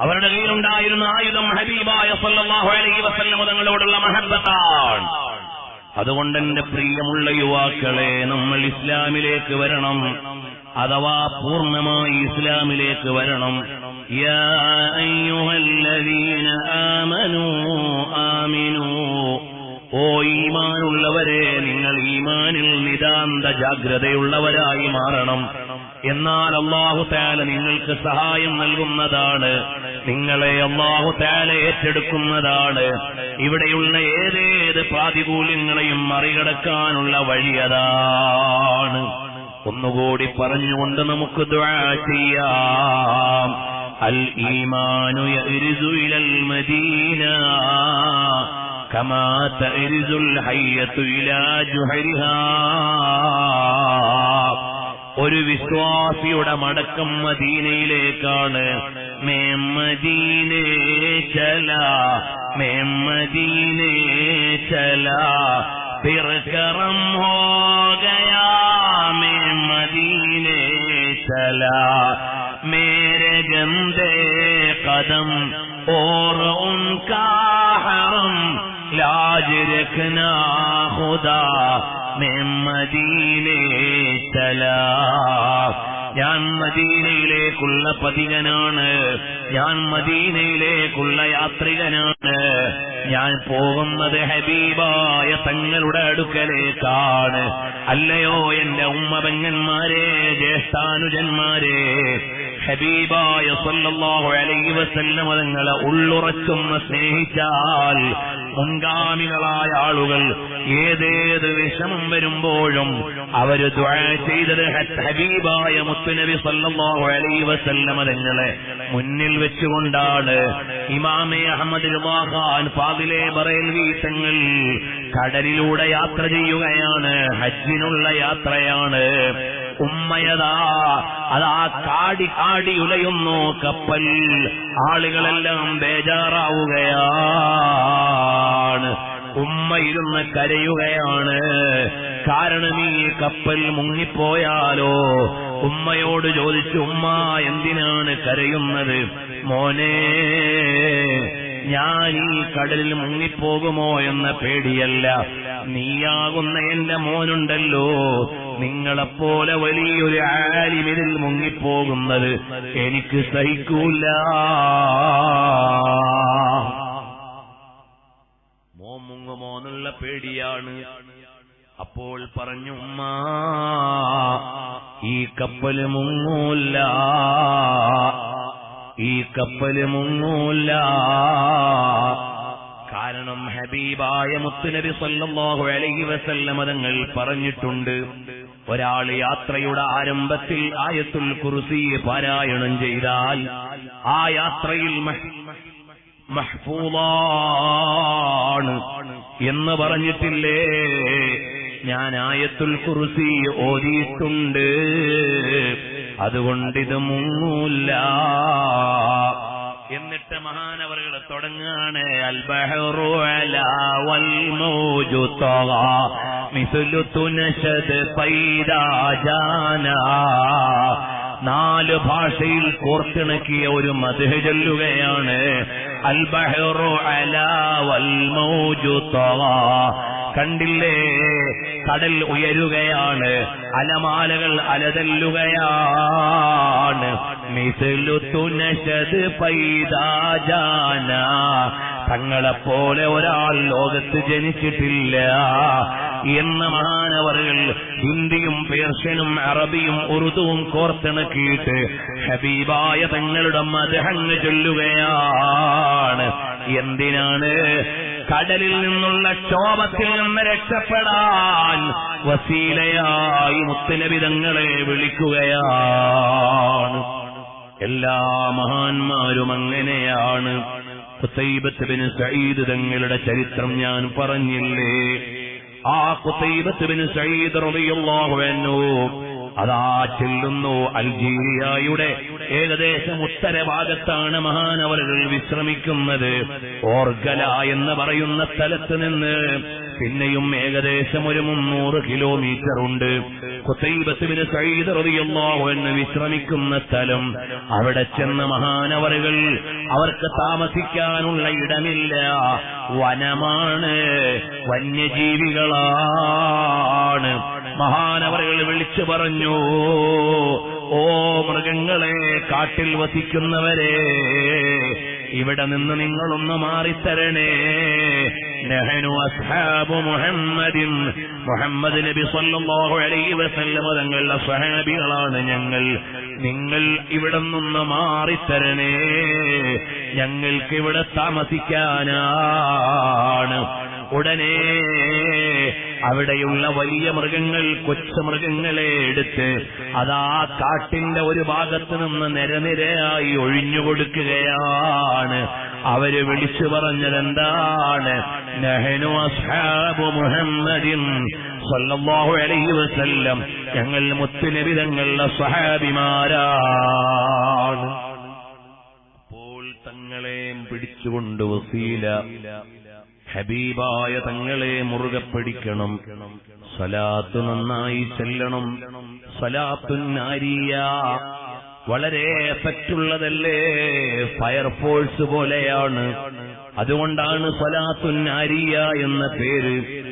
അവരുടെ കയ്യിലുണ്ടായിരുന്ന ആയുധം ഹബീബായ സല്ലല്ലാഹു അലൈഹി വസല്ലം തങ്ങളോടുള്ള മഹബത്താണ്. അതുകൊണ്ട് എന്റെ പ്രിയമുള്ള യുവാക്കളെ നമ്മൾ ഇസ്ലാമിലേക്ക് വരണം. അഥവാ പൂർണമായി ഇസ്ലാമിലേക്ക് വരണം. യാ അയ്യുഹല്ലദീന ആമനൂ ആമിനൂ. ഓ ഈമാനുള്ളവരെ നിങ്ങൾ ഈമാനിൽ നിതാന്ത ജാഗ്രതയുള്ളവരായി മാറണം. എന്നാൽ അള്ളാഹു താല നിങ്ങൾക്ക് സഹായം നൽകുന്നതാണ് നിങ്ങളെ അള്ളാഹു താല ഏറ്റെടുക്കുന്നതാണ് ഇവിടെയുള്ള ഏതേത് പ്രാതികൂല്യങ്ങളെയും മറികടക്കാനുള്ള വഴി അതാണ് ഒന്നുകൂടി പറഞ്ഞുകൊണ്ട് നമുക്ക് ദുആ ചെയ്യാം അൽ ഈമാനു യരിസു ഇലൽ മദീന كما تأرز الحية إلى جحرها ഒരു വിശ്വാസിയുടെ മടക്കം മദീനയിലേക്കാണ്. മേമ്മദീനേ ചല മേമ്മദീനേ ചല പിറക്കറം ഹോഗയാ മേമ്മദീനേ ചല. മേരെ ഗന്ധേ കദം ഓർ ഉൻകാ ഹറം ലാജ് രഖ്നാ ഹുദാ മേമ്മദീനേ സലാം ഞാൻ മദീനയിലേക്കുള്ള പതികനാണ്. ഞാൻ മദീനയിലേക്കുള്ള യാത്രികനാണ്. ഞാൻ പോകുന്നത് ഹബീബായ തങ്ങളുടെ അടുക്കലേക്കാണ്. അല്ലയോ എന്റെ ഉമ്മപെങ്ങന്മാരെ ജ്യേഷ്ഠാനുജന്മാരെ. ഹബീബായ സല്ലല്ലാഹു അലൈഹി വസല്ലം തങ്ങളെ ഉള്ളുറച്ചൊന്ന് സ്നേഹിച്ചാൽ മുൻഗാമികളായ ആളുകൾ ഏതേത് വിഷമം വരുമ്പോഴും അവർ ചെയ്തത് ഹബീബായ മുത്തുനബി സല്ലല്ലാഹു അലൈഹി വസല്ലമ തങ്ങളെ മുന്നിൽ വെച്ചുകൊണ്ടാണ്. ഇമാമെ അഹമ്മദ് ഖാൻ ഫാദിലെ ബറേൽവി തങ്ങൾ കടലിലൂടെ യാത്ര ചെയ്യുകയാണ് ഹജ്ജിനുള്ള യാത്രയാണ്. ഉമ്മയതാ അതാ കാടി കാടി ഉലയുന്നു കപ്പൽ. ആളുകളെല്ലാം ബേജാറാവുകയാണ്. ഉമ്മ ഇരുന്ന് കരയുകയാണ്. കാരണം ഈ കപ്പൽ മുങ്ങിപ്പോയാലോ? ഉമ്മയോട് ചോദിച്ചു ഉമ്മ എന്തിനാണ് കരയുന്നത്? മോനെ ഞാൻ ഈ കടലിൽ മുങ്ങിപ്പോകുമോ എന്ന പേടിയല്ല. നീയാകുന്ന എന്റെ മോനുണ്ടല്ലോ. നിങ്ങളെപ്പോലെ വലിയൊരു ആലിമിനിൽ മുങ്ങിപ്പോകുന്നത് എനിക്ക് സഹിക്കൂല. മോ മുങ്ങുമോന്നുള്ള പേടിയാണ്. അപ്പോൾ പറഞ്ഞു ഈ കപ്പൽ മുങ്ങൂല്ല ഈ കപ്പൽ മുങ്ങൂല്ല കാരണം ഹബീബായ മുത്തുനബി സല്ലല്ലാഹു അലൈഹി വസല്ലം തങ്ങൾ പറഞ്ഞിട്ടുണ്ട് ഒരാൾ യാത്രയുടെ ആരംഭത്തിൽ ആയത്തുൽ കുർസി പാരായണം ചെയ്താൽ ആ യാത്രയിൽ മഹ്- മഹ്ഫൂളാണ് എന്ന് പറഞ്ഞിട്ടില്ലേ? ഞാൻ ആയത്തുൽ കുർസി ഓതിയിട്ടുണ്ട്. അതുകൊണ്ടിത് മുങ്ങൂല്ല എന്നിട്ട് മഹാനവറുകൾ തുടങ്ങുകയാണ്. അൽബഹറു അലാ വൽ മൗജു മിസ്ലു തുനശത് പൈരാജാന. ജാനാ നാല് ഭാഷയിൽ കോർത്തിണക്കിയ ഒരു മധുഹ ചൊല്ലുകയാണ്. അൽബഹറു അല വൽ മൗജു തഗാ കണ്ടില്ലേ? കടൽ ഉയരുകയാണ്. അലമാലകൾ അലതല്ലുകയാണ്. മിസിലു തുനശത് പൈതാജാന തങ്ങളെപ്പോലെ ഒരാൾ ലോകത്ത് ജനിച്ചിട്ടില്ല. എന്ന മഹാനവറുകൾ ഹിന്ദിയും പേർഷ്യനും അറബിയും ഉറുദുവും കോർത്തിണക്കിയിട്ട് ഹബീബായ തങ്ങളുടെ മതഹങ്ങ് ചൊല്ലുകയാണ്. എന്തിനാണ്? കടലിൽ നിന്നുള്ള ക്ഷോഭത്തിൽ നിന്ന് രക്ഷപ്പെടാൻ വസീലയായി മുത്തലവിധങ്ങളെ വിളിക്കുകയാണ്. എല്ലാ മഹാന്മാരും അങ്ങനെയാണ്. സൈബത്തിന് ബിൻ തങ്ങളുടെ ചരിത്രം ഞാൻ പറഞ്ഞില്ലേ? ആ കുത്തൈബത്ത് ബിൻ സയ്യിദ് റളിയല്ലാഹു അൻഹു അതാ ചെല്ലുന്നു അൽജീരിയയുടെ ഏകദേശം ഉത്തരഭാഗത്താണ് മഹാനവറുകൾ വിശ്രമിക്കുന്നത്. ഓർഗല എന്ന് പറയുന്ന സ്ഥലത്ത് നിന്ന് പിന്നെയും ഏകദേശം ഒരു മുന്നൂറ് കിലോമീറ്റർ ഉണ്ട്. കുത്തൈബത്തുവിന് സയ്യിദ് റളിയല്ലാഹു എന്ന് വിശ്രമിക്കുന്ന സ്ഥലം. അവിടെ ചെന്ന മഹാനവറുകൾ അവർക്ക് താമസിക്കാനുള്ള ഇടമില്ല. വനമാണ് വന്യജീവികളാണ്. മഹാനവറുകൾ വിളിച്ചു പറഞ്ഞു ഓ മൃഗങ്ങളെ കാട്ടിൽ വസിക്കുന്നവരെ ഇവിടെ നിന്ന് നിങ്ങളൊന്ന് മാറിത്തരണേ. നഹനു അസ്ഹാബു മുഹമ്മദിൻ. മുഹമ്മദ് നബി സല്ലല്ലാഹു അലൈഹി വസല്ലമ തങ്ങളുടെ സ്വഹാബികളാണ് ഞങ്ങൾ. നിങ്ങൾ ഇവിടെ നിന്ന് മാറിത്തരണേ. ഞങ്ങൾക്ക് ഇവിടെ താമസിക്കാനാണ്. ഉടനെ അവിടെയുള്ള വലിയ മൃഗങ്ങൾ കൊച്ചു മൃഗങ്ങളെ എടുത്ത് അതാ കാട്ടിന്റെ ഒരു ഭാഗത്ത് നിന്ന് നിരനിരയായി ഒഴിഞ്ഞുകൊടുക്കുകയാണ് അവർ വിളിച്ചു പറഞ്ഞതെന്താണ്? നെഹനു അസ്ഹാബു മുഹമ്മദിൻ സല്ലല്ലാഹു അലൈഹി വസല്ലം. ഞങ്ങൾ മുത്തുനബി തങ്ങളുടെ സഹാബിമാരാണ് അപ്പോൾ തങ്ങളെയും പിടിച്ചുകൊണ്ട് വസീല ഹബീബായ തങ്ങളെ മുറുകെ പിടിക്കണം. സ്വലാത്ത് നന്നായി ചെല്ലണം. സ്വലാത്തുന്നാരിയ വളരെ എഫക്റ്റുള്ളതല്ലേ ഫയർഫോഴ്സ് പോലെയാണ്. അതുകൊണ്ടാണ് സ്വലാത്തുന്നാരിയ എന്ന പേര്.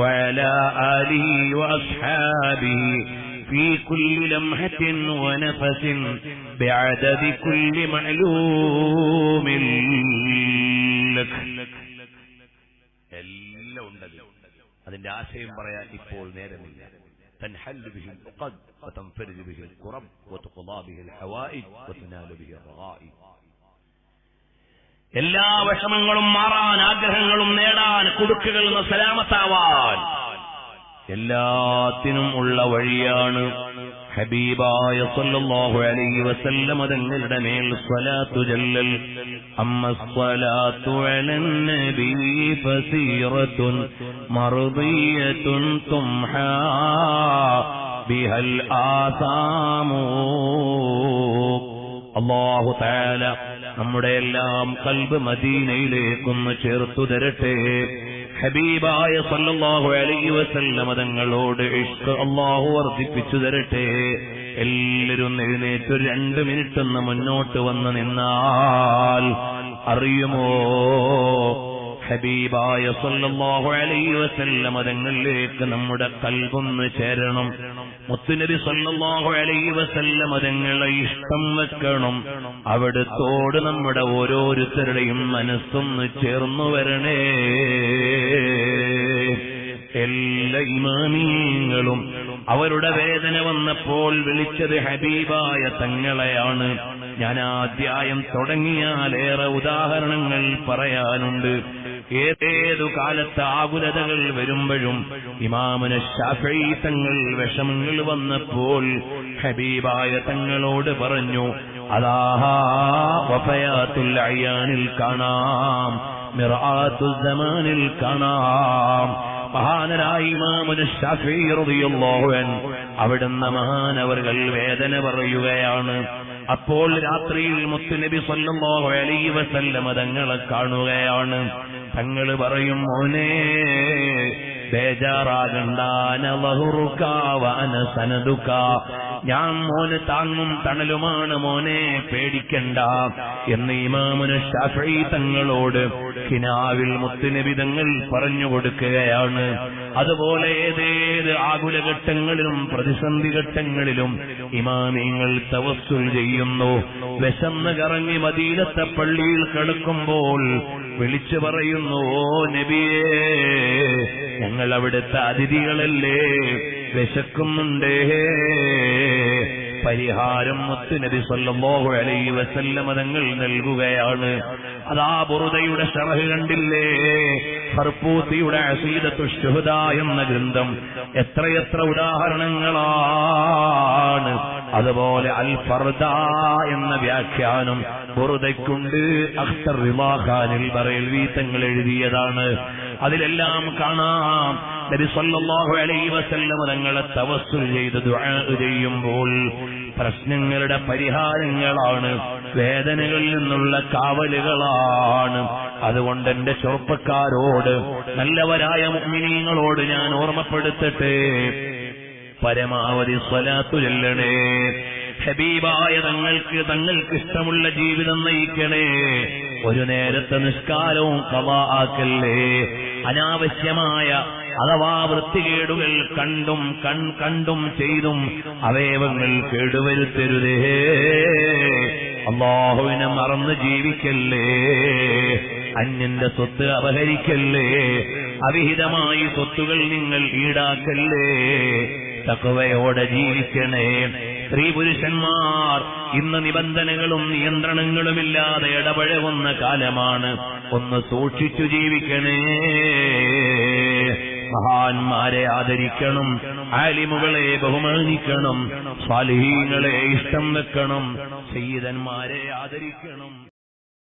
وعلى آله وأصحابه في كل لمحة ونفس بعدد كل معلوم لك എല്ലാം ഉണ്ടത് അതിന്റെ ആശയം പറയാൻ ഇപ്പോൾ നേരമില്ല تنحل به العقد وتنفرج به الكرب وتقضى به الحوائج وتنال به الرغائب എല്ലാ വിഷമങ്ങളും മാറാൻ ആഗ്രഹങ്ങളും നേടാൻ കുടുക്കുകൾ നിന്ന് സലാമത്താവാൻ. എല്ലാത്തിനും ഉള്ള വഴിയാണ് ഹബീബായ സല്ലല്ലാഹു അലൈഹി വസല്ലം മേൽ സ്വലാത്തു ജല്ലൽ. അമ്മ സ്വലാത്തു അലൻ ബിഹൽ ആസാമൂ. അല്ലാഹു താല നമ്മുടെ എല്ലാം കൽബ് മദീനയിലേക്കൊന്ന് ചേർത്തു തരട്ടെ ഹബീബായ സല്ലാഹു അലൈ വസല്ലമ തങ്ങളോട് ഇഷ്ക് അള്ളാഹു വർദ്ധിപ്പിച്ചു തരട്ടെ. എല്ലാവരും എഴുന്നേറ്റ് ഒരു രണ്ട് മിനിറ്റ് ഒന്ന് മുന്നോട്ട് വന്ന് നിന്നാൽ അറിയുമോ? ഹബീബായ സല്ലല്ലാഹു അലൈഹി വസല്ലം തങ്ങളിലേക്ക് നമ്മുടെ കൽബൊന്ന് ചേരണം. മുത്തുനബി സല്ലല്ലാഹു അലൈഹി വസല്ലം തങ്ങളെ ഇഷ്ടം വെക്കണം. അവിടുത്തോട് നമ്മുടെ ഓരോരുത്തരുടെയും മനസ്സൊന്ന് ചേർന്നു വരണേ. എല്ലാ ഇമാനീയങ്ങളും അവരുടെ വേദന വന്നപ്പോൾ വിളിച്ചത് ഹബീബായ തങ്ങളെയാണ്. ഞാൻ ആ അധ്യായം തുടങ്ങിയാലേറെ ഉദാഹരണങ്ങൾ പറയാനുണ്ട്. ഏതേതു കാലത്ത് ആകുലതകൾ വരുമ്പോഴും ഇമാമുന ഷാഫി തങ്ങൾ വിഷമങ്ങൾ വന്നപ്പോൾ ഹബീബായ തങ്ങളോട് പറഞ്ഞു അതാ വഫയാത്തുൽ അയ്യാനിൽ കാണാം മിറാത്തു സമാനിൽ കാണാം. മഹാനരായ ഇമാമുന ഷാഫി അവിടുന്ന് മഹാനവർകൾ വേദന പറയുകയാണ്. അപ്പോൾ രാത്രിയിൽ മുത്തുനബി സല്ലല്ലാഹു അലൈഹി വസല്ലമ തങ്ങളെ കാണുകയാണ്. തങ്ങൾ പറയും മോനെ ബേജാറാകണ്ടാനവഹുറുക്കാവനസനതുക്ക ഞാൻ മോന് താങ്ങും തണലുമാണ് മോനെ പേടിക്കണ്ട. എന്ന് ഇമാമുന ഷാഫി തങ്ങളോട് കിനാവിൽ മുത്തുനബി തങ്ങൾ പറഞ്ഞു കൊടുക്കുകയാണ്. അതുപോലെ ഏതേത് ആകുലഘട്ടങ്ങളിലും പ്രതിസന്ധി ഘട്ടങ്ങളിലും ഇമാമിങ്ങൾ തവസ്സുൽ ചെയ്യുന്നു. വിശന്ന് കറങ്ങി മദീനത്തെ പള്ളിയിൽ കിടക്കുമ്പോൾ വിളിച്ചു പറയുന്നു ഓ നബിയേ ഞങ്ങൾ അവിടുത്തെ അതിഥികളല്ലേ? വിശക്കുന്നുണ്ടേ. പരിഹാരം മുത്തുനബി സല്ലല്ലാഹു അലൈഹി വസല്ലമ തങ്ങൾ നൽകുകയാണ്. അതാ ബുറുദയുടെ ഷറഹ് കണ്ടില്ലേ? ഹർപ്പൂത്തിയുടെ അസീദത്തു ശുഹദ എന്ന ഗ്രന്ഥം എത്രയെത്ര ഉദാഹരണങ്ങളാണ്. അതുപോലെ അൽ ഫർദ എന്ന വ്യാഖ്യാനം ബുറുദയ്ക്കുണ്ട് അഖ്തർ റിമാഖാനിൽ ബറേൽവി തങ്ങൾ എഴുതിയതാണ്. അതിലെല്ലാം കാണാം. നബി സല്ലല്ലാഹു അലൈഹി വസല്ലം തവസ്സുൽ ചെയ്ത് ദുആ ചെയ്യുമ്പോൾ പ്രശ്നങ്ങളുടെ പരിഹാരങ്ങളാണ്. വേദനകളിൽ നിന്നുള്ള കാവലുകളാണ്. അതുകൊണ്ട് എന്റെ ചെറുപ്പക്കാരോട് നല്ലവരായ മുഅ്മിനീങ്ങളോട് ഞാൻ ഓർമ്മപ്പെടുത്തട്ടെ. പരമാവധി സ്വലാത്തു ചെല്ലണേ. ഹബീബായ തങ്ങൾക്ക് തങ്ങൾക്ക് ഇഷ്ടമുള്ള ജീവിതം നയിക്കണേ. ഒരു നേരത്തെ നിഷ്കാരവും കവാ ആക്കല്ലേ. അനാവശ്യമായ അഥവാ വൃത്തികേടുകൾ കണ്ടും കൺ കണ്ടും ചെയ്തും അവയവങ്ങൾ കേടുവരുത്തരുതേ. അള്ളാഹുവിനെ മറന്ന് ജീവിക്കല്ലേ? അന്യന്റെ സ്വത്ത് അപഹരിക്കല്ലേ? അവിഹിതമായി സ്വത്തുകൾ നിങ്ങൾ ഈടാക്കല്ലേ? തക്കവയോടെ ജീവിക്കണേ. സ്ത്രീ പുരുഷന്മാർ ഇന്ന് നിബന്ധനകളും നിയന്ത്രണങ്ങളുമില്ലാതെ ഇടപഴകുന്ന കാലമാണ്. ഒന്ന് സൂക്ഷിച്ചു ജീവിക്കണേ. മഹാന്മാരെ ആദരിക്കണം ആലിമുകളെ ബഹുമാനിക്കണം സ്വാലിഹീങ്ങളെ ഇഷ്ടം വെക്കണം സയ്യിദന്മാരെ ആദരിക്കണം.